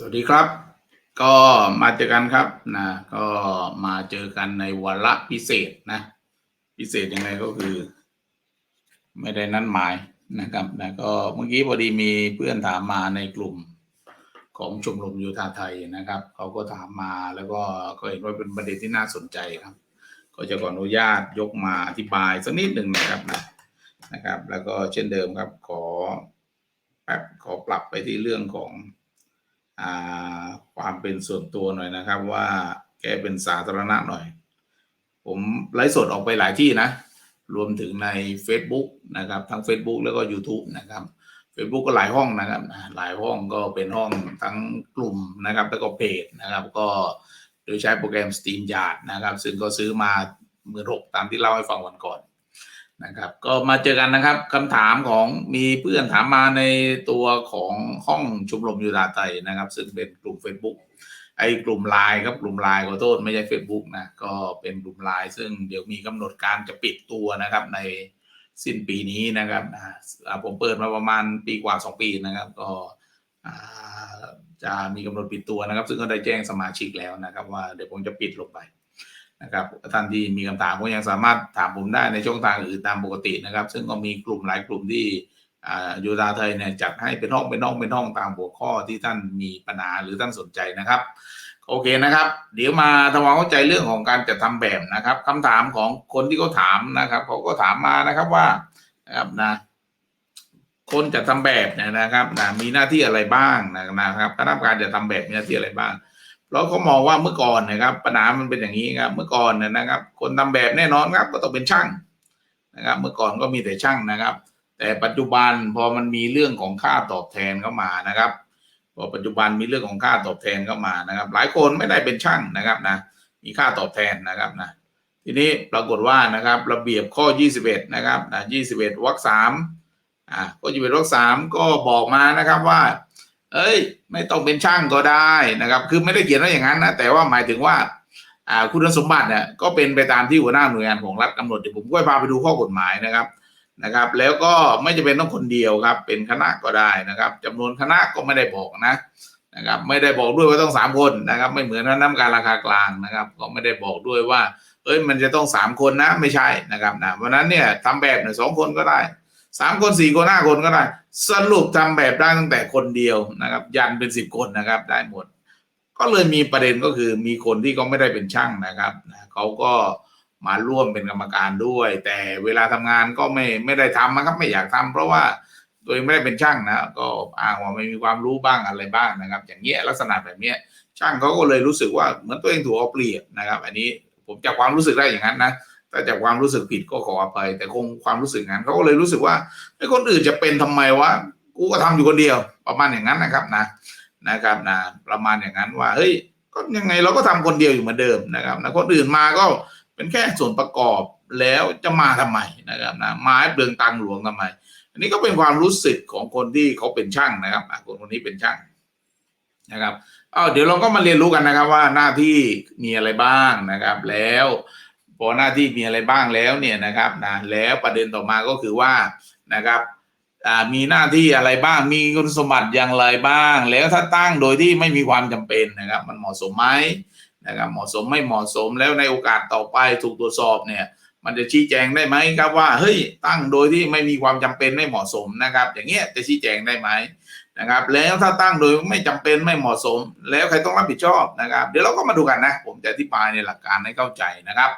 สวัสดีครับ ก็มาเจอกันครับนะก็มาเจอกันในวาระพิเศษนะ พิเศษยังไงก็คือ ไม่ได้นัดหมายนะครับนะก็เมื่อกี้พอดีมีเพื่อนถามมาในกลุ่มของชมรมโยธาไทยนะครับเขาก็ถามมาแล้วก็ก็เห็นว่าเป็นประเด็นที่น่าสนใจครับ ก็จะขออนุญาตยกมาอธิบายสักนิดหนึ่งนะครับนะนะครับ แล้วก็เช่นเดิมครับขอแป๊บขอปรับไปที่เรื่องของ ความเป็นส่วนตัวหน่อยนะครับว่าแกเป็นสาธารณะหน่อย ผมไลฟ์สดออกไปหลายที่นะ รวมถึงใน Facebook นะครับ ทั้ง Facebook แล้วก็ YouTube นะครับ Facebook ก็หลายห้องนะครับ หลายห้องก็เป็นห้องทั้งกลุ่มนะครับ แล้วก็เพจนะครับ ก็โดยใช้โปรแกรม Steam Yard นะครับ ซึ่งก็ซื้อมาหมื่นหกตามที่เล่าให้ฟังวันก่อน นะครับ ก็มาเจอกันนะครับคำถามของมีเพื่อนถามมาในตัวของห้องชุมรมยูดาไทยนะครับ ซึ่งเป็นกลุ่ม Facebook ไอ้กลุ่มไลน์ครับกลุ่มไลน์ขอโทษไม่ใช่ Facebook นะก็เป็นกลุ่มไลน์ซึ่งเดี๋ยวมีกำหนดการจะปิดตัวนะครับในสิ้นปีนี้นะครับผมเปิดมาประมาณปีกว่า 2 ปีนะครับ ก็จะมีกำหนดปิดตัวนะครับ ซึ่งก็ได้แจ้งสมาชิกแล้วนะครับ ว่าเดี๋ยวผมจะปิดลงไป นะครับท่านที่มีคำถามก็ยังสามารถถามผมได้ในช่องทางอื่นตามปกตินะครับ ซึ่งก็มีกลุ่มหลายกลุ่มที่อ่าโยธาไทยเนี่ยจัดให้เป็นห้องเป็นห้องเป็นห้องตามหัวข้อที่ท่านมีปัญหาหรือท่านสนใจนะครับ โอเคนะครับ เดี๋ยวมาทำความเข้าใจเรื่องของการจัดทำแบบนะครับคำถามของคนที่เขาถามนะครับเขาก็ถามมานะครับว่านะครับนะคนจะทำแบบเนี่ยนะครับนะมีหน้าที่อะไรบ้างนะครับคณะกรรมการจะทำแบบมีหน้าที่อะไรบ้าง เราะเขามองว่าเมื่อก่อนนะครับปัญหามันเป็นอย่างนี้ครับเมื่อก่อนนะครับ คนทำแบบแน่นอนครับก็ต้องเป็นช่างนะครับ เมื่อก่อนก็มีแต่ช่างนะครับ แต่ปัจจุบันพอมันมีเรื่องของค่าตอบแทนเข้ามานะครับพอปัจจุบันมีเรื่องของค่าตอบแทนเข้ามานะครับ หลายคนไม่ได้เป็นช่างนะครับนะมีค่าตอบแทนนะครับนะทีนี้ปรากฏว่านะครับระเบียบข้อ 21 นะครับนะ21วรรคสามอ่าข้อ21วรรคสามก็บอกมานะครับว่า เอ้ย ไม่ต้องเป็นช่างก็ได้นะครับ คือไม่ได้เขียนว่าอย่างนั้นนะแต่ว่าหมายถึงว่าคุณสมบัติเนี่ยก็เป็นไปตามที่หัวหน้าหน่วยงานของรัฐกำหนดเดี๋ยวผมก็พาไปดูข้อกฎหมายนะครับนะครับ แล้วก็ไม่จะเป็นต้องคนเดียวครับ เป็นคณะก็ได้นะครับจำนวนคณะก็ไม่ได้บอกนะนะครับ ไม่ได้บอกด้วยว่าต้องสามคนนะครับ ไม่เหมือนคณะกรรมการราคากลางนะครับ ก็ไม่ได้บอกด้วยว่า เอ้ยมันจะต้องสามคนนะไม่ใช่นะครับนะเพราะนั้นเนี่ยทำแบบเนี่ยสองคนก็ได้ สามคนสี่คนห้าคนก็ได้ สรุปทำแบบได้ตั้งแต่คนเดียวนะครับ ยันเป็นสิบคนนะครับได้หมด ก็เลยมีประเด็นก็คือมีคนที่เขาไม่ได้เป็นช่างนะครับเขาก็มาร่วมเป็นกรรมการด้วย แต่เวลาทำงานก็ไม่ไม่ได้ทำนะครับไม่อยากทำเพราะว่าตัวเองไม่ได้เป็นช่างนะก็อ้างว่าไม่มีความรู้บ้างอะไรบ้างนะครับ อย่างเงี้ยลักษณะแบบเนี้ยช่างเขาก็เลยรู้สึกว่าเหมือนตัวเองถูกเอาเปรียบนะครับ อันนี้ผมจากความรู้สึกได้อย่างนั้นนะ แต่จากความรู้สึกผิดก็ขออภัย แต่คงความรู้สึกงั้นเขาก็เลยรู้สึกว่าไอ้คนอื่นจะเป็นทำไมวะกูก็ทำอยู่คนเดียว ประมาณอย่างนั้นนะครับนะนะครับนะประมาณอย่างนั้นว่าเฮ้ยก็ยังไงเราก็ทำคนเดียวอยู่เหมือนเดิมนะครับนะคนอื่นมาก็เป็นแค่ส่วนประกอบแล้วจะมาทำไมนะครับนะมาให้เปลืองตังหลวงทำไม อันนี้ก็เป็นความรู้สึกของคนที่เขาเป็นช่างนะครับคนคนนี้เป็นช่างนะครับอ้าวเดี๋ยวเราก็มาเรียนรู้กันนะครับว่าหน้าที่มีอะไรบ้างนะครับแล้ว พอหน้าที่มีอะไรบ้างแล้วเนี่ยนะครับนะแล้วประเด็นต่อมาก็คือว่านะครับมีหน้าที่อะไรบ้างมีคุณสมบัติอย่างไรบ้าง แล้วถ้าตั้งโดยที่ไม่มีความจำเป็นนะครับ มันเหมาะสมไหมนะครับเหมาะสมไม่เหมาะสมแล้วในโอกาสต่อไปถูกตรวจสอบเนี่ย มันจะชี้แจงได้ไหมครับว่าเฮ้ยตั้งโดยที่ไม่มีความจำเป็นไม่เหมาะสมนะครับ อย่างเงี้ยจะชี้แจงได้ไหม นะครับแล้วถ้าตั้งโดยไม่จำเป็นไม่เหมาะสม แล้วใครต้องรับผิดชอบนะครับ เดี๋ยวเราก็มาดูกันนะ ผมจะอธิบายในหลักการให้เข้าใจนะครับ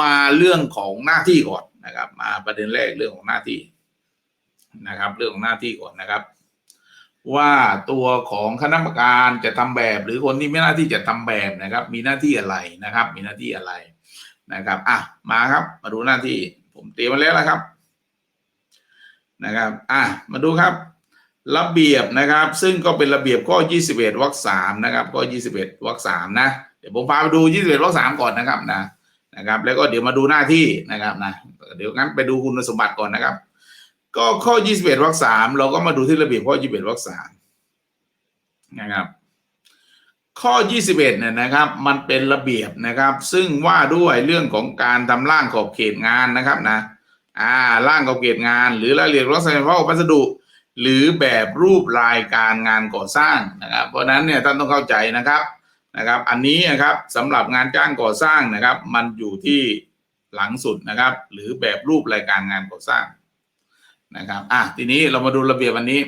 มาเรื่องของหน้าที่ก่อนนะครับ มาประเด็นแรกเรื่องของหน้าที่นะครับ เรื่องของหน้าที่ก่อนนะครับ ว่าตัวของคณะกรรมการจะทำแบบหรือคนที่ไม่หน้าที่จะทำแบบนะครับ มีหน้าที่อะไรนะครับ มีหน้าที่อะไรนะครับอะมาครับ มาดูหน้าที่ ผมเตรียมมาแล้วนะครับ นะครับ อะมาดูครับ ระเบียบนะครับ ซึ่งก็เป็นระเบียบข้อ 21วรรคสามนะครับข้อ 21วรรคสามนะเดี๋ยวผมพาไปดู 21วรรคสามก่อนนะครับนะนะครับ แล้วก็เดี๋ยวมาดูหน้าที่นะครับนะเดี๋ยวงั้นไปดูคุณสมบัติก่อนนะครับ ก็ข้อ 21วรรคสามเราก็มาดูที่ระเบียบข้อ 21วรรคสามนะครับข้อ 21เนี่ยนะครับมันเป็นระเบียบนะครับ ซึ่งว่าด้วยเรื่องของการทำร่างขอบเขตงานนะครับนะอ่าร่างขอบเขตงาน หรือรายละเอียดลักษณะเฉพาะวัสดุ หรือแบบรูปรายการงานก่อสร้างนะครับ เพราะนั้นเนี่ยท่านต้องเข้าใจนะครับนะครับ อันนี้นะครับสำหรับงานจ้างก่อสร้างนะครับ มันอยู่ที่หลังสุดนะครับ หรือแบบรูปรายการงานก่อสร้างนะครับอะทีนี้เรามาดูระเบียบอันนี้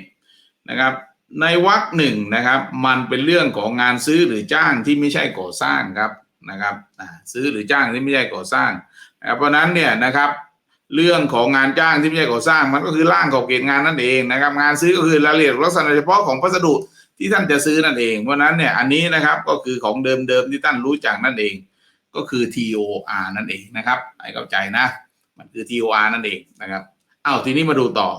นะครับ ในวรรคหนึ่งนะครับ มันเป็นเรื่องของงานซื้อหรือจ้างที่ไม่ใช่ก่อสร้างครับนะครับซื้อหรือจ้างที่ไม่ใช่ก่อสร้าง เพราะนั้นเนี่ยนะครับ เรื่องของงานจ้างที่ไม่ใช่ก่อสร้าง มันก็คือร่างขอบเขตงานนั่นเองนะครับ งานซื้อก็คือรายละเอียดลักษณะเฉพาะของพัสดุที่ท่านจะซื้อนั่นเอง เพราะนั้นเนี่ยอันนี้นะครับก็คือของเดิมๆที่ท่านรู้จักนั่นเอง ก็คือ TOR นั่นเองนะครับให้เข้าใจนะ มันคือ TOR นั่นเองนะครับอ้าวทีนี้มาดูต่อ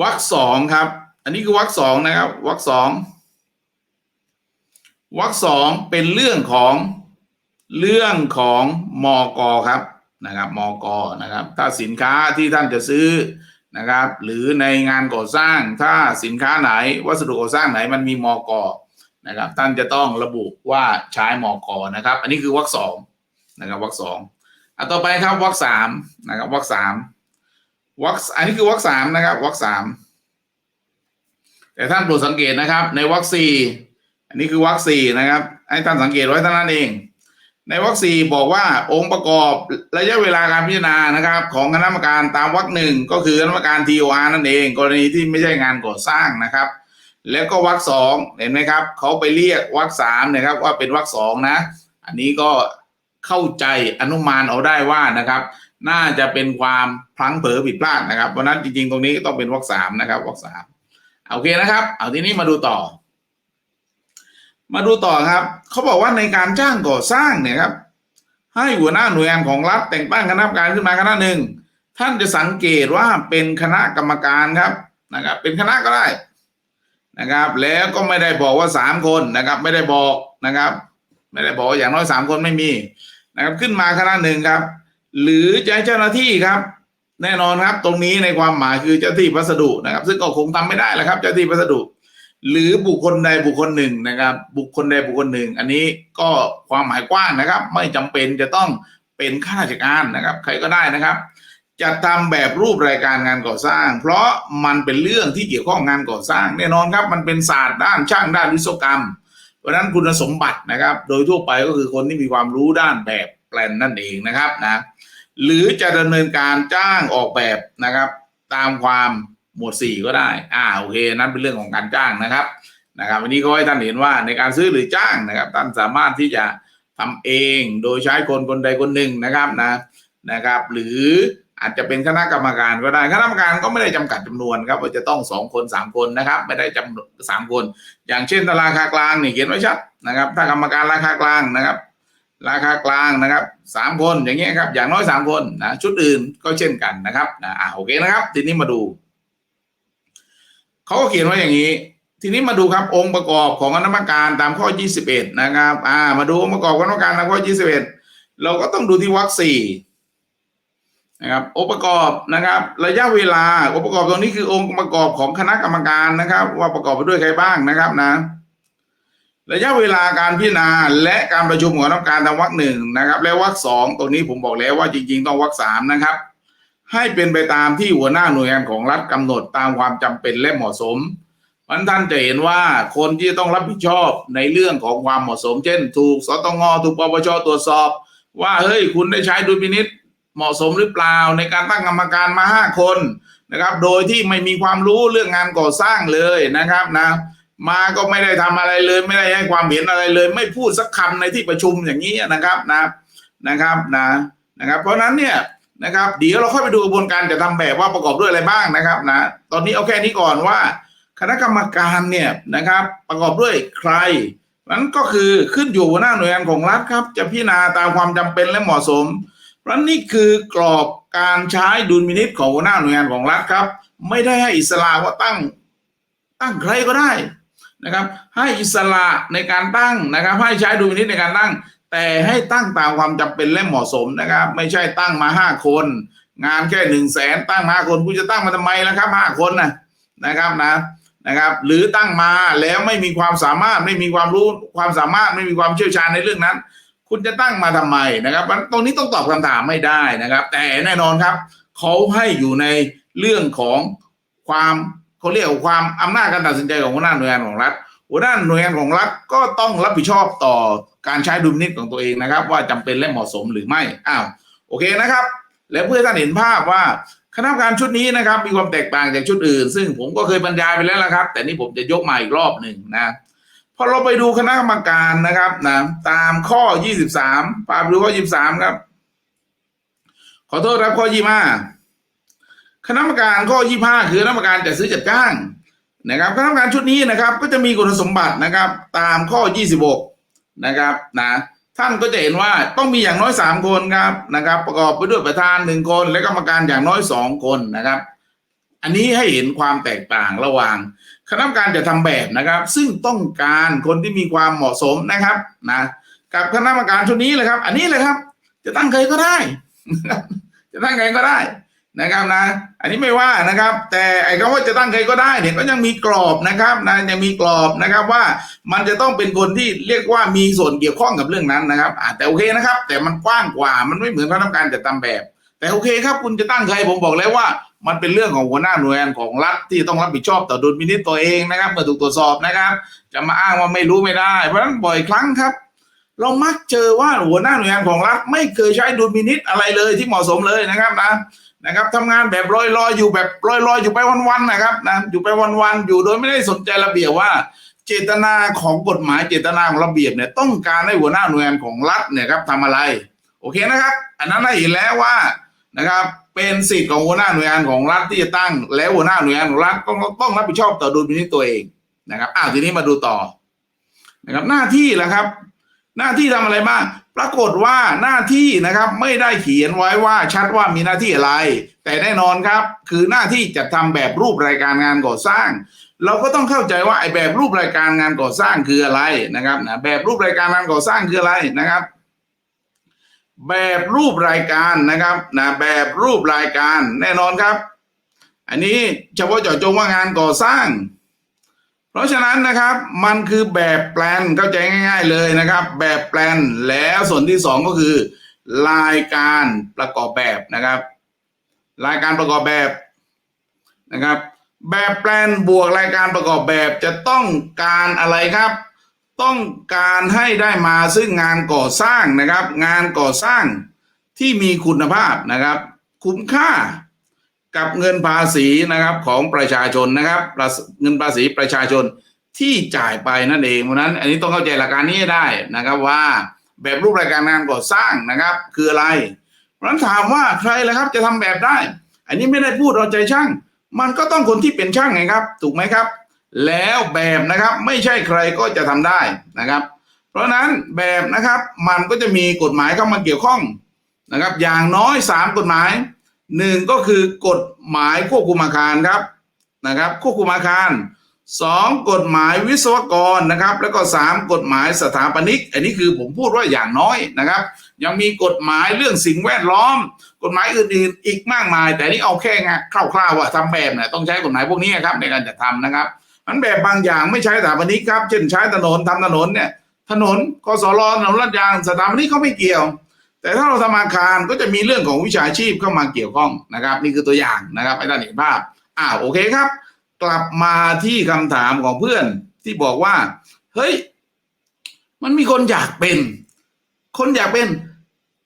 วรรคสองครับ อันนี้คือวรรคสองนะครับวรรคสองวรรคสองเป็นเรื่องของเรื่องของมกครับ นะครับมกนะครับ ถ้าสินค้าที่ท่านจะซื้อนะครับ หรือในงานก่อสร้างถ้าสินค้าไหน วัสดุก่อสร้างไหนมันมีมกนะครับ ท่านจะต้องระบุว่าใช้มกนะครับ อันนี้คือวรรคสองนะครับวรรคสองอะต่อไปครับวรรคสามนะครับวรรคสามวรรคอันนี้คือวรรคสามนะครับวรรคสามแต่ท่านโปรดสังเกตนะครับ ในวรรคสี่อันนี้คือวรรคสี่นะครับ ให้ท่านสังเกตไว้เท่านั้นเอง ในวรรคสี่บอกว่าองค์ประกอบระยะเวลาการพิจารณานะครับ ของคณะกรรมการตามวรรคหนึ่งก็คือคณะกรรมการ TOR นั่นเอง กรณีที่ไม่ใช่งานก่อสร้างนะครับ แล้วก็วรรคสองเห็นไหมครับเขาไปเรียกวรรคสามนะครับว่าเป็นวรรคสองนะ อันนี้ก็เข้าใจอนุมานเอาได้ว่านะครับ น่าจะเป็นความพลั้งเผลอผิดพลาดนะครับเพราะนั้นจริงๆ ตรงนี้ต้องเป็นวรรคสามนะครับวรรคสามโอเคนะครับ เอาทีนี้มาดูต่อ มาดูต่อครับ เขาบอกว่าในการจ้างก่อสร้างเนี่ยครับ ให้หัวหน้าหน่วยงานของรัฐแต่งตั้งคณะกรรมการขึ้นมาคณะหนึ่งท่านจะสังเกตว่าเป็นคณะกรรมการครับนะครับ เป็นคณะก็ได้นะครับ แล้วก็ไม่ได้บอกว่าสามคนนะครับ ไม่ได้บอกนะครับ ไม่ได้บอกอย่างน้อยสามคนไม่มีนะครับ ขึ้นมาคณะหนึ่งครับ หรือจะให้เจ้าหน้าที่ครับ แน่นอนครับ ตรงนี้ในความหมายคือเจ้าที่พัสดุนะครับ ซึ่งก็คงทำไม่ได้แหละครับ เจ้าที่พัสดุ หรือบุคคลใดบุคคลหนึ่งนะครับ บุคคลใดบุคคลหนึ่ง อันนี้ก็ความหมายกว้างนะครับ ไม่จำเป็นจะต้องเป็นข้าราชการนะครับ ใครก็ได้นะครับจะทำแบบรูปรายการงานก่อสร้าง เพราะมันเป็นเรื่องที่เกี่ยวข้องงานก่อสร้าง แน่นอนครับ มันเป็นศาสตร์ด้านช่างด้านวิศวกรรม เพราะนั้นคุณสมบัตินะครับ โดยทั่วไปก็คือคนที่มีความรู้ด้านแบบแปลนนั่นเองนะครับนะหรือจะดำเนินการจ้างออกแบบนะครับ ตามความ หมวดสี่ก็ได้ อ่าโอเคนั้นเป็นเรื่องของการจ้างนะครับนะครับ วันนี้ก็ให้ท่านเห็นว่าในการซื้อหรือจ้างนะครับ ท่านสามารถที่จะทำเองโดยใช้คนคนใดคนหนึ่งนะครับนะนะครับ หรืออาจจะเป็นคณะกรรมการก็ได้คณะกรรมการก็ไม่ได้จำกัดจำนวนครับว่าจะต้องสองคนสามคนนะครับ ไม่ได้จำสามคน อย่างเช่นตารางคากลางนี่เขียนไว้ชัดนะครับ ถ้ากรรมการราคากลางนะครับ ราคากลางนะครับสามคนอย่างเงี้ยครับอย่างน้อยสามคนนะชุดอื่นก็เช่นกันนะครับอ่าโอเคนะครับ ทีนี้มาดู เขาก็เขียนไว้อย่างนี้ ทีนี้มาดูครับองค์ประกอบของคณะกรรมการตามข้อ 21 นะครับ อ่า มาดูองค์ประกอบของคณะกรรมการตามข้อ 21 เราก็ต้องดูที่วรรคสี่นะครับองค์ประกอบนะครับ ระยะเวลาองค์ประกอบตรงนี้คือองค์ประกอบของคณะกรรมการนะครับ ว่าประกอบไปด้วยใครบ้างนะครับนะ ระยะเวลาการพิจารณาและการประชุมของคณะกรรมการตามวรรคหนึ่งนะครับ และวรรคสองตรงนี้ผมบอกแล้วว่าจริง ๆ ต้องวรรคสามนะครับ ให้เป็นไปตามที่หัวหน้าหน่วยงานของรัฐกำหนดตามความจำเป็นและเหมาะสมมันท่านจะเห็นว่าคนที่ต้องรับผิดชอบในเรื่องของความเหมาะสม เช่น ถูกสตงถูกปปชตรวจสอบ ว่าเฮ้ยคุณได้ใช้ดุลพินิษเหมาะสมหรือเปล่าในการตั้งกรรมการมาห้าคนนะครับ โดยที่ไม่มีความรู้เรื่องงานก่อสร้างเลยนะครับนะมาก็ไม่ได้ทำอะไรเลย ไม่ได้ให้ความเห็นอะไรเลย ไม่พูดสักคำในที่ประชุมอย่างนี้นะครับนะนะครับนะนะครับ เพราะนั้นเนี่ย นะครับ เดี๋ยวเราค่อยไปดูกระบวนการจะทำแบบว่าประกอบด้วยอะไรบ้างนะครับนะตอนนี้เอาแค่นี้ก่อนว่า คณะกรรมการเนี่ยนะครับประกอบด้วยใครนั้นก็คือขึ้นอยู่หัวหน้าหน่วยงานของรัฐครับ จะพิจารณาตามความจำเป็นและเหมาะสมเพราะนี่คือกรอบการใช้ดุลพินิษของหัวหน้าหน่วยงานของรัฐครับ ไม่ได้ให้อิสระว่าตั้งตั้งใครก็ได้นะครับ ให้อิสระในการตั้งนะครับ ให้ใช้ดุลพินิษในการตั้ง แต่ให้ตั้งตามความจำเป็นและเหมาะสมนะครับ ไม่ใช่ตั้งมาห้าคน งานแค่หนึ่งแสนตั้งมาคนคุณจะตั้งมาทำไมล่ะครับห้าคนนะนะครับนะนะครับ หรือตั้งมาแล้วไม่มีความสามารถไม่มีความรู้ความสามารถไม่มีความเชี่ยวชาญในเรื่องนั้น คุณจะตั้งมาทำไมนะครับมันตรงนี้ต้องตอบคำถามไม่ได้นะครับ แต่แน่นอนครับเขาให้อยู่ในเรื่องของคความเขาเรียกว่าความอำนาจการตัดสินใจของหัวหน้าหน่วยงานของรัฐหัวหน้าหน่วยงานของรัฐก็ต้องรับผิดชอบต่อ การใช้ดุลพินิจของตัวเองนะครับ ว่าจำเป็นและเหมาะสมหรือไม่อ้าวโอเคนะครับ และเพื่อท่านเห็นภาพว่าคณะกรรมการชุดนี้นะครับ มีความแตกต่างจากชุดอื่น ซึ่งผมก็เคยบรรยายไปแล้วละครับ แต่นี่ผมจะยกมาอีกรอบหนึ่งนะพอเราไปดูคณะกรรมการนะครับนะตามข้อ 23ปาไปดูข้อ 23 ครับ ขอโทษครับข้อ 25 คณะกรรมการข้อ 25 คือคณะกรรมการจัดซื้อจัดจ้างนะครับคณะกรรมการชุดนี้นะครับ ก็จะมีคุณสมบัตินะครับ ตามข้อ 26 นะครับนะท่านก็จะเห็นว่าต้องมีอย่างน้อย 3 คนครับนะครับ ประกอบไปด้วยประธานหนึ่งคน และกรรมการอย่างน้อย 2 คนนะครับ อันนี้ให้เห็นความแตกต่างระหว่าง คณะกรรมการจะทำแบบนะครับ ซึ่งต้องการคนที่มีความเหมาะสมนะครับนะกับคณะกรรมการชุดนี้เลยครับ อันนี้เลยครับ จะตั้งใครก็ได้ จะตั้งใครก็ได้ นะครับนะ อันนี้ไม่ว่านะครับ แต่ไอ้คำว่าจะตั้งใครก็ได้เนี่ยก็ยังมีกรอบนะครับนะยังมีกรอบนะครับว่ามันจะต้องเป็นคนที่เรียกว่ามีส่วนเกี่ยวข้องกับเรื่องนั้นนะครับแต่โอเคนะครับ แต่มันกว้างกว่ามันไม่เหมือนคณะกรรมการจัดทำแบบ แต่โอเคครับ คุณจะตั้งใครผมบอกแล้วว่า มันเป็นเรื่องของหัวหน้าหน่วยงานของรัฐที่ต้องรับผิดชอบต่อดุลพินิจตัวเองนะครับเมื่อถูกตรวจสอบนะครับ จะมาอ้างว่าไม่รู้ไม่ได้ เพราะฉะนั้นบ่อยครั้งครับเรามักเจอว่าหัวหน้าหน่วยงานของรัฐไม่เคยใช้ดุลพินิจอะไรเลยที่เหมาะสมเลยนะครับนะ นะครับทำงานแบบลอยๆอยอยู่แบบลอยๆอยอยู่ไปวันๆนะครับนะอยู่ไปวันๆอยู่โดยไม่ได้สนใจระเบียบว่า เจตนาของกฎหมายเจตนาของระเบียบเนี่ยต้องการให้หัวหน้าหน่วยงานของรัฐเนี่ยครับทำอะไร โอเคนะครับ อันนั้นได้เห็นแล้วว่านะครับเป็นสิทธิ์ของหัวหน้าหน่วยงานของรัฐที่จะตั้ง แล้วหัวหน้าหน่วยงานของรัฐก็ต้องรับผิดชอบต่อดุลพินิจตัวเองนะครับอ้าวทีนี้มาดูต่อนะครับหน้าที่ละครับ หน้าที่ทำอะไรบ้าง ปรากฏว่าหน้าที่นะครับไม่ได้เขียนไว้ว่าชัดว่ามีหน้าที่อะไร แต่แน่นอนครับคือหน้าที่จัดทำแบบรูปรายการงานก่อสร้าง เราก็ต้องเข้าใจว่าไอ้แบบรูปรายการงานก่อสร้างคืออะไรนะครับนะแบบรูปรายการงานก่อสร้างคืออะไรนะครับ แบบรูปรายการนะครับนะแบบรูปรายการแน่นอนครับ อันนี้เฉพาะเจาะจงว่างานก่อสร้าง เพราะฉะนั้นนะครับมันคือแบบแปลนเข้าใจง่าย ๆเลยนะครับ แบบแปลนแล้วส่วนที่สองก็คือ รายการประกอบแบบนะครับ รายการประกอบแบบนะครับ แบบแปลนบวกรายการประกอบแบบจะต้องการอะไรครับ ต้องการให้ได้มาซึ่งงานก่อสร้างนะครับ งานก่อสร้างที่มีคุณภาพนะครับ คุ้มค่า กับเงินภาษีนะครับของประชาชนนะครับเงินภาษีประชาชนที่จ่ายไปนั่นเองเพราะนั้นอันนี้ต้องเข้าใจหลักการนี้ได้นะครับว่าแบบรูปรายการงานก่อสร้างนะครับ คืออะไร เพราะนั้นถามว่าใครล่ะครับจะทำแบบได้ อันนี้ไม่ได้พูดเอาใจช่าง มันก็ต้องคนที่เป็นช่างไงครับ ถูกไหมครับ แล้วแบบนะครับไม่ใช่ใครก็จะทำได้นะครับ เพราะฉะนั้นแบบนะครับมันก็จะมีกฎหมายเข้ามาเกี่ยวข้องนะครับ อย่างน้อยสามกฎหมาย หนึ่งก็คือกฎหมายควบคุมอาคารครับนะครับควบคุมอาคารสองกฎหมายวิศวกรนะครับ แล้วก็สามกฎหมายสถาปนิก อันนี้คือผมพูดว่าอย่างน้อยนะครับ ยังมีกฎหมายเรื่องสิ่งแวดล้อม กฎหมายอื่นๆอีกมากมาย แต่นี่เอาแค่งคร่าวๆว่าทำแบบเนี่ยต้องใช้กฎหมายพวกนี้ครับในการจัดทำนะครับมันแบบบางอย่างไม่ใช้สถาปนิกครับ เช่นใช้ถนนทำถนนเนี่ยถนนกสรถนนลาดยางสถาปนิกเขาไม่เกี่ยว แต่ถ้าเราทำอาคารก็จะมีเรื่องของวิชาชีพเข้ามาเกี่ยวข้องนะครับ นี่คือตัวอย่างนะครับให้ท่านเห็นภาพอ่าโอเคครับ กลับมาที่คำถามของเพื่อนที่บอกว่า เฮ้ย มันมีคนอยากเป็น คนอยากเป็น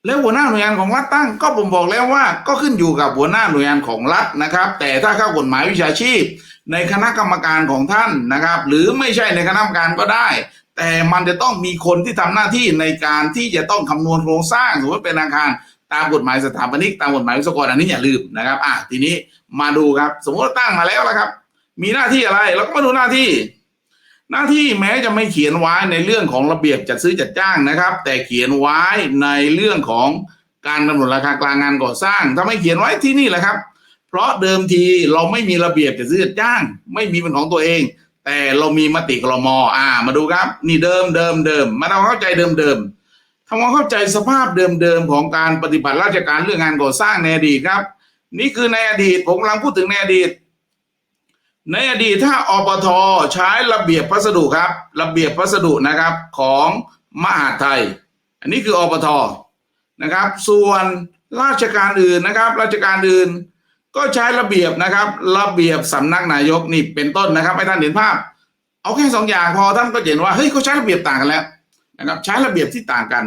แล้วหัวหน้าหน่วยงานของรัฐตั้ง ก็ผมบอกแล้วว่า ก็ขึ้นอยู่กับหัวหน้าหน่วยงานของรัฐนะครับ แต่ถ้าเข้ากฎหมายวิชาชีพ ในคณะกรรมการของท่านนะครับ หรือไม่ใช่ในคณะกรรมการก็ได้ แต่มันจะต้องมีคนที่ทำหน้าที่ในการที่จะต้องคำนวณโครงสร้างสมมติเป็นอาคารตามกฎหมายสถาปนิกตามกฎหมายวิศวกรอันนี้อย่าลืมนะครับอะทีนี้มาดูครับ สมมติว่าตั้งมาแล้วละครับ มีหน้าที่อะไรเราก็มาดูหน้าที่ หน้าที่แม้จะไม่เขียนไว้ในเรื่องของระเบียบจัดซื้อจัดจ้างนะครับ แต่เขียนไว้ในเรื่องของการกำหนดราคากลางงานก่อสร้าง ถ้าไม่เขียนไว้ที่นี่แหละครับ เพราะเดิมทีเราไม่มีระเบียบจัดซื้อจัดจ้าง ไม่มีเป็นของตัวเอง แต่เรามีมติกรมอ่า มาดูครับ นี่เดิมเดิมเดิมมาทำความเข้าใจเดิมเดิมทำความเข้าใจสภาพเดิมเดิมของการปฏิบัติราชการเรื่องงานก่อสร้างในอดีตครับ นี่คือในอดีตผมกำลังพูดถึงในอดีต ในอดีตถ้าอปทใช้ระเบียบพัสดุครับ ระเบียบพัสดุนะครับของมหาดไทย อันนี้คืออปทนะครับ ส่วนราชการอื่นนะครับ ราชการอื่น ก็ใช้ระเบียบนะครับ ระเบียบสำนักนายกนี่เป็นต้นนะครับให้ท่านเห็นภาพ เอาแค่สองอย่างพอท่านก็เห็นว่าเฮ้ยเขาใช้ระเบียบต่างกันแล้วนะครับใช้ระเบียบที่ต่างกัน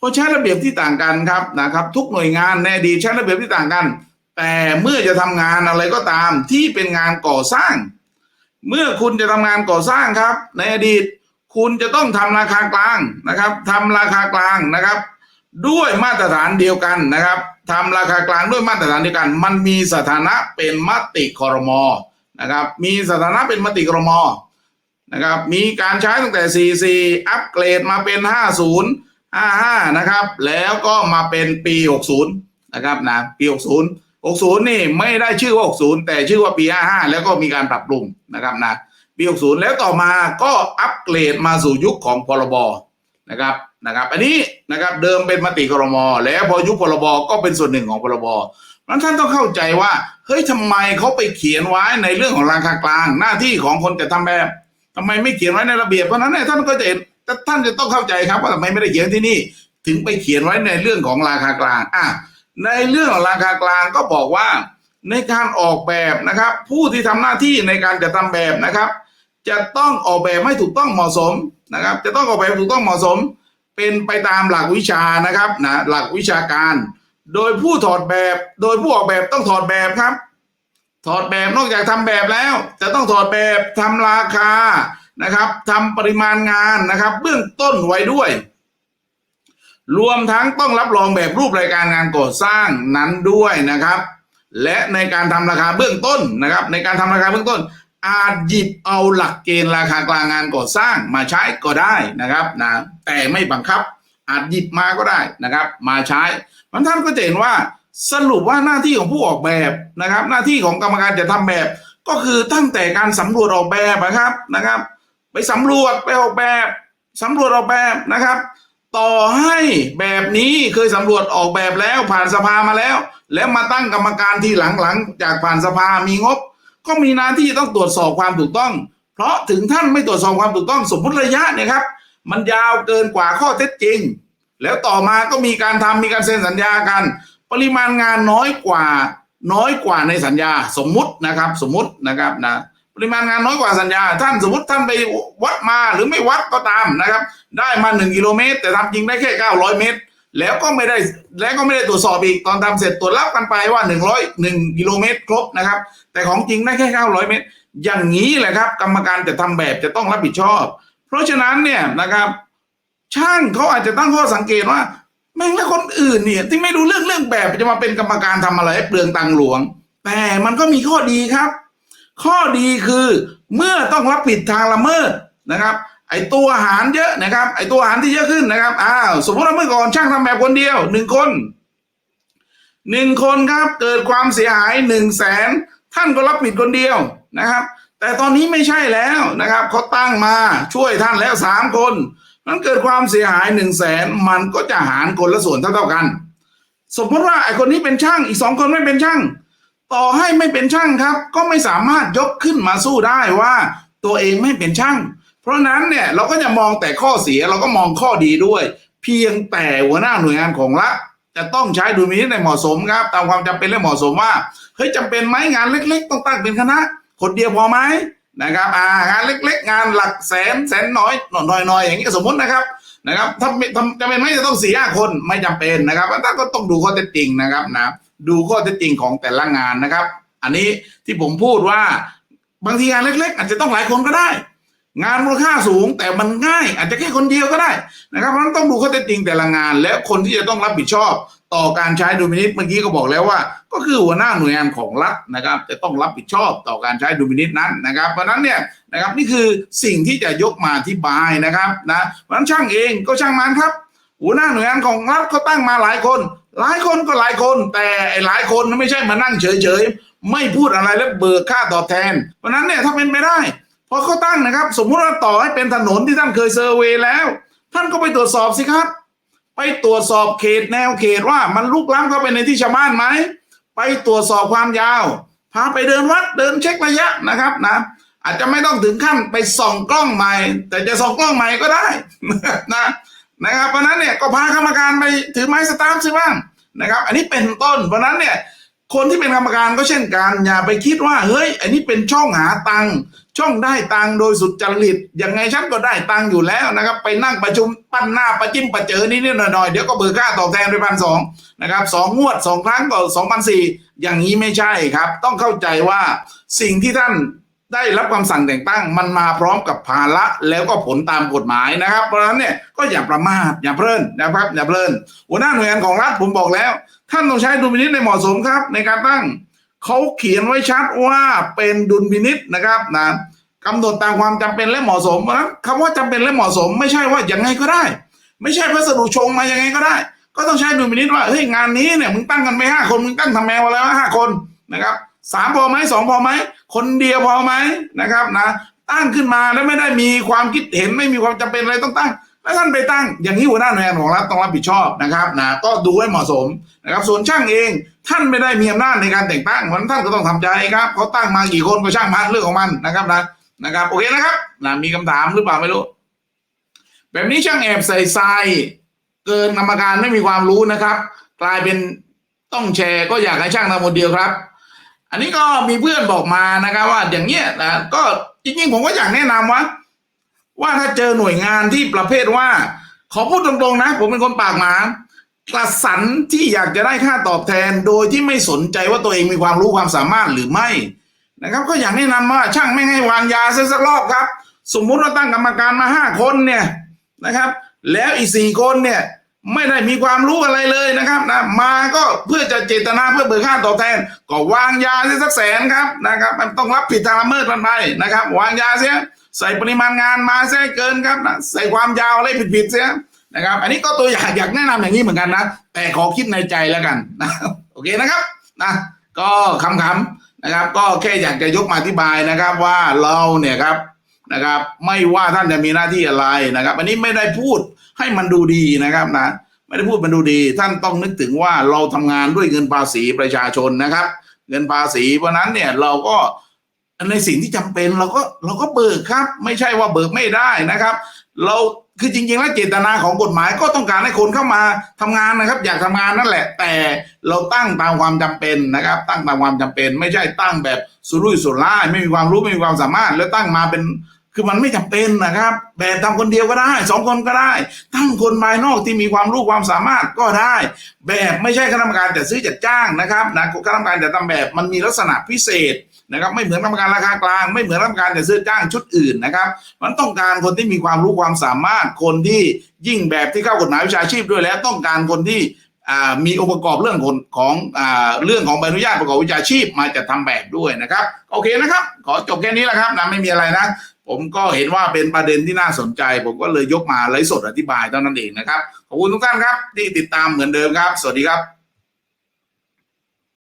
พอใช้ระเบียบที่ต่างกันครับนะครับ ทุกหน่วยงานในอดีตใช้ระเบียบที่ต่างกัน แต่เมื่อจะทำงานอะไรก็ตามที่เป็นงานก่อสร้าง เมื่อคุณจะทำงานก่อสร้างครับ ในอดีตคุณจะต้องทำราคากลางนะครับทำราคากลางนะครับ ด้วยมาตรฐานเดียวกันนะครับทำราคากลางด้วยมาตรฐานเดียวกัน มันมีสถานะเป็นมติคอรมอนะครับ มีสถานะเป็นมติคอรมอนะครับ มีการใช้ตั้งแต่ 44 อัปเกรดมาเป็น 50 55 นะครับ แล้วก็มาเป็นปี 60 นะครับนะปี 60 60 นี่ไม่ได้ชื่อว่า 60 แต่ชื่อว่าปี 55 แล้วก็มีการปรับปรุงนะครับนะปี 60 แล้วต่อมาก็อัปเกรดมาสู่ยุคของพรบนะครับ นะครับ อันนี้นะครับเดิมเป็นมติครมแล้วพอยุคพรบก็เป็นส่วนหนึ่งของพรบนั้นท่านต้องเข้าใจว่าเฮ้ยทำไมเขาไปเขียนไว้ในเรื่องของราคากลาง หน้าที่ของคนจะทำแบบทำไมไม่เขียนไว้ในระเบียบเพราะนั้นเนี่ยท่านก็จะเห็นแต่ท่านจะต้องเข้าใจครับว่าทำไมไม่ได้เขียนที่นี่ ถึงไปเขียนไว้ในเรื่องของราคากลางอะในเรื่องของราคากลางก็บอกว่าในการออกแบบนะครับ ผู้ที่ทำหน้าที่ในการจะทำแบบนะครับ จะต้องออกแบบให้ถูกต้องเหมาะสมนะครับ จะต้องออกแบบถูกต้องเหมาะสม เป็นไปตามหลักวิชานะครับนะหลักวิชาการ โดยผู้ถอดแบบ โดยผู้ออกแบบต้องถอดแบบครับ ถอดแบบนอกจากทำแบบแล้ว จะต้องถอดแบบทำราคานะครับทำปริมาณงานนะครับ เบื้องต้นไว้ด้วย รวมทั้งต้องรับรองแบบรูปรายการงานก่อสร้างนั้นด้วยนะครับ และในการทำราคาเบื้องต้นนะครับ ในการทำราคาเบื้องต้น อาจหยิบเอาหลักเกณฑ์ราคากลางงานก่อสร้างมาใช้ก็ได้นะครับนะแต่ไม่บังคับ อาจหยิบมาก็ได้นะครับ มาใช้มันท่านก็จะเห็นว่าสรุปว่าหน้าที่ของผู้ออกแบบนะครับ หน้าที่ของกรรมการจะทำแบบ ก็คือตั้งแต่การสำรวจออกแบบนะครับนะครับ ไปสำรวจไปออกแบบสำรวจออกแบบนะครับ ต่อให้แบบนี้เคยสำรวจออกแบบแล้วผ่านสภามาแล้ว แล้วมาตั้งกรรมการทีหลังๆจากผ่านสภามีงบ ก็มีหน้าที่ต้องตรวจสอบความถูกต้อง เพราะถึงท่านไม่ตรวจสอบความถูกต้องสมมติระยะเนี่ยครับ มันยาวเกินกว่าข้อเท็จจริง แล้วต่อมาก็มีการทำมีการเซ็นสัญญากัน ปริมาณงานน้อยกว่าน้อยกว่าในสัญญาสมมุตินะครับ สมมุตินะครับนะปริมาณงานน้อยกว่าสัญญา ท่านสมมติท่านไปวัดมาหรือไม่วัดก็ตามนะครับ ได้มาหนึ่งกิโลเมตร แต่ทำจริงได้แค่เก้าร้อยเมตร แล้วก็ไม่ได้แล้วก็ไม่ได้ตรวจสอบอีกตอนทำเสร็จตรวจรับกันไปว่าหนึ่งร้อยหนึ่งกิโลเมตรครบนะครับ แต่ของจริงได้แค่เก้าร้อยเมตร อย่างนี้แหละครับ กรรมการจะทำแบบจะต้องรับผิดชอบ เพราะฉะนั้นเนี่ยนะครับช่างเขาอาจจะตั้งข้อสังเกตว่า แม่งแล้วคนอื่นเนี่ย ที่ไม่รู้เรื่องเรื่องแบบจะมาเป็นกรรมการทำอะไรให้เปลืองตังหลวง แต่มันก็มีข้อดีครับ ข้อดีคือเมื่อต้องรับผิดทางละเมิดนะครับ ไอตัวหารเยอะนะครับ ไอตัวหารที่เยอะขึ้นนะครับอ้าวสมมติว่าเมื่อก่อนช่างทำแบบคนเดียวหนึ่งคนหนึ่งคนครับเกิดความเสียหายหนึ่งแสนท่านก็รับผิดคนเดียวนะครับ แต่ตอนนี้ไม่ใช่แล้วนะครับเขาตั้งมาช่วยท่านแล้วสามคนนั้นเกิดความเสียหายหนึ่งแสนมันก็จะหารคนละส่วนเท่าๆกัน สมมติว่าไอคนนี้เป็นช่างอีกสองคนไม่เป็นช่าง ต่อให้ไม่เป็นช่างครับ ก็ไม่สามารถยกขึ้นมาสู้ได้ว่าตัวเองไม่เป็นช่าง ราะนั้นเนี่ยเราก็จะมองแต่ข้อเสียเราก็มองข้อดีด้วย เพียงแต่หัวหน้าหน่วยงานของรัฐจะต้องใช้ดุลพินิจในเหมาะสมครับ ตามความจำเป็นและเหมาะสมว่าเฮ้ยจำเป็นไหมงานเล็ก ๆ ต้องตั้งเป็นคณะ คนเดียวพอไหมนะครับอ่างานเล็ก ๆ งานหลักแสนแสนน้อยหน่อยๆอย่างนี้สมมตินะครับนะครับถ้าจำเป็นไหมจะต้องสี่ห้าคนไม่จำเป็นนะครับท่าก็ต้องดูข้อเท็จจริงนะครับนะดูข้อเท็จจริงของแต่ละงานนะครับ อันนี้ที่ผมพูดว่าบางทีงานเล็ก ๆ อาจจะต้องหลายคนก็ได้ งานมูลค่าสูงแต่มันง่าย อาจจะแค่คนเดียวก็ได้นะครับเพราะนั้นต้องดูข้อเท็จจริงแต่ละงาน และคนที่จะต้องรับผิดชอบต่อการใช้ดุลพินิจเมื่อกี้ก็บอกแล้วว่า ก็คือหัวหน้าหน่วยงานของรัฐนะครับจะต้องรับผิดชอบต่อการใช้ดุลพินิจนั้นนะครับเพราะนั้นเนี่ยนะครับนี่คือสิ่งที่จะยกมาอธิบายนะครับนะเพราะนั้นช่างเองก็ช่างมันครับ หัวหน้าหน่วยงานของรัฐเขาตั้งมาหลายคน หลายคนก็หลายคน แต่ไอหลายคนไม่ใช่มานั่งเฉยๆไม่พูดอะไรแล้วเบิกค่าตอบแทน เพราะนั้นเนี่ยถ้าเป็นไปได้ พอเขาตั้งนะครับ สมมุติว่าต่อให้เป็นถนนที่ท่านเคยเซอร์เวย์แล้ว ท่านก็ไปตรวจสอบสิครับ ไปตรวจสอบเขตแนวเขตว่ามันลุกล้ำเข้าไปในที่ชาวบ้านไหมไปตรวจสอบความยาว พาไปเดินวัดเดินเช็คระยะนะครับนะอาจจะไม่ต้องถึงขั้นไปส่องกล้องใหม่ แต่จะส่องกล้องใหม่ก็ได้นะนะครับเพราะนั้นเนี่ยก็พากรรมการไปถือไม้สตาร์ทซิบ้างนะครับ อันนี้เป็นต้น เพราะนั้นเนี่ยคนที่เป็นกรรมการก็เช่นกันอย่าไปคิดว่าเฮ้ย อันนี้เป็นช่องหาตังค์ ช่องได้ตังโดยสุดจริตยังไงฉันก็ได้ตังอยู่แล้วนะครับ ไปนั่งประชุมปั้นหน้าประจิ้มประเจอนิดๆหน่อยๆเดี๋ยวก็เบิกค่าตอบแทนไปพันสองนะครับสองงวดสองครั้งก็สองพันสี่อย่างนี้ไม่ใช่ครับ ต้องเข้าใจว่าสิ่งที่ท่านได้รับคำสั่งแต่งตั้งมันมาพร้อมกับภาระแล้วก็ผลตามกฎหมายนะครับ เพราะฉะนั้นเนี่ยก็อย่าประมาทอย่าเพลินนะครับอย่าเพลินหัวหน้าหน่วยงานของรัฐผมบอกแล้ว ท่านต้องใช้ดุลพินิจในเหมาะสมครับในการตั้ง เขาเขียนไว้ชัดว่าเป็นดุลพินิจนะครับนะกำหนดตามความจำเป็นและเหมาะสมเพราะคำว่าจำเป็นและเหมาะสม ไม่ใช่ว่าอย่างไงก็ได้ ไม่ใช่พัสดุชงมายังไงก็ได้ ก็ต้องใช้ดุลพินิจว่าเฮ้ยงานนี้เนี่ยมึงตั้งกันไปห้าคนมึงตั้งทำแมวมาแล้วห้าคนนะครับสามพอไหมสองพอไหมคนเดียวพอไหมนะครับนะตั้งขึ้นมาแล้วไม่ได้มีความคิดเห็นไม่มีความจำเป็นอะไรต้องตั้ง แล้วท่านไปตั้งอย่างนี้หัวหน้าหน่วยงานของรัฐต้องรับผิดชอบนะครับนะก็ดูให้เหมาะสมนะครับ ส่วนช่างเองท่านไม่ได้มีอำนาจในการแต่งตั้งเพราะนั้นท่านก็ต้องทำใจครับเขาตั้งมากี่คนก็ช่างมันเรื่องของมันนะครับนะนะครับ โอเคนะครับนะมีคำถามหรือเปล่าไม่รู้ แบบนี้ช่างแอบใส่ทรายเกินกรรมการไม่มีความรู้นะครับ กลายเป็นต้องแชร์ก็อยากให้ช่างทำคนเดียวครับ อันนี้ก็มีเพื่อนบอกมานะครับว่าอย่างเนี้ยนะก็จริงๆผมก็อยากแนะนำว่า ว่าถ้าเจอหน่วยงานที่ประเภทว่า ขอพูดตรงๆนะ ผมเป็นคนปากหมากระสันที่อยากจะได้ค่าตอบแทน โดยที่ไม่สนใจว่าตัวเองมีความรู้ความสามารถหรือไม่นะครับ ก็อยากแนะนำว่าช่างไม่ให้วางยาซะสักรอบครับ สมมุติว่าตั้งกรรมการมาห้าคนเนี่ยนะครับ แล้วอีกสี่คนเนี่ย ไม่ได้มีความรู้อะไรเลยนะครับนะมาก็เพื่อจะเจตนาเพื่อเบิกค่าตอบแทน ก็วางยาเสียสักแสนครับนะครับ มันต้องรับผิดทางละเมิดมันไปนะครับ วางยาเสียใส่ปริมาณงานมาเสียเกินครับนะใส่ความยาวอะไรผิดๆเสียนะครับ อันนี้ก็ตัวอย่างอยากแนะนำอย่างนี้เหมือนกันนะ แต่ขอคิดในใจแล้วกันนะโอเคนะครับนะก็คำๆนะครับ ก็แค่อยากจะยกมาอธิบายนะครับว่าเราเนี่ยครับ นะครับ ไม่ว่าท่านจะมีหน้าที่อะไรนะครับ อันนี้ไม่ได้พูดให้มันดูดีนะครับนะไม่ได้พูดมันดูดี ท่านต้องนึกถึงว่าเราทำงานด้วยเงินภาษีประชาชนนะครับ เงินภาษีเพราะนั้นเนี่ยเราก็ในสิ่งที่จำเป็นเราก็เราก็เบิกครับ ไม่ใช่ว่าเบิกไม่ได้นะครับ เราคือจริงๆแล้วเจตนาของกฎหมายก็ต้องการให้คนเข้ามาทำงานนะครับ อยากทำงานนั่นแหละ แต่เราตั้งตามความจำเป็นนะครับ ตั้งตามความจำเป็น ไม่ใช่ตั้งแบบสุรุ่ยสุร่ายไม่มีความรู้ไม่มีความสามารถ แล้วตั้งมาเป็น คือมันไม่จำเป็นนะครับแบบทำคนเดียวก็ได้สองคนก็ได้ ตั้งคนภายนอกที่มีความรู้ความสามารถก็ได้ แบบไม่ใช่คณะกรรมการจัดซื้อจัดจ้างนะครับนะคณะกรรมการจัดทำแบบมันมีลักษณะพิเศษนะครับไม่เหมือนกรรมการราคากลาง ไม่เหมือนกรรมการจัดซื้อจ้างชุดอื่นนะครับ มันต้องการคนที่มีความรู้ความสามารถคนที่ยิ่งแบบที่เข้ากฎหมายวิชาชีพด้วยแล้วต้องการคนที่มีองค์ประกอบเรื่องของของอเรื่องของใบอนุญาตประกอบวิชาชีพมาจัดทำแบบด้วยนะครับ โอเคนะครับ ขอจบแค่นี้แหละครับนะไม่มีอะไรนะ ผมก็เห็นว่าเป็นประเด็นที่น่าสนใจ ผมก็เลยยกมาไลฟ์สดอธิบายเท่านั้นเองนะครับ ขอบคุณทุกท่านครับที่ติดตามเหมือนเดิมครับ สวัสดีครับ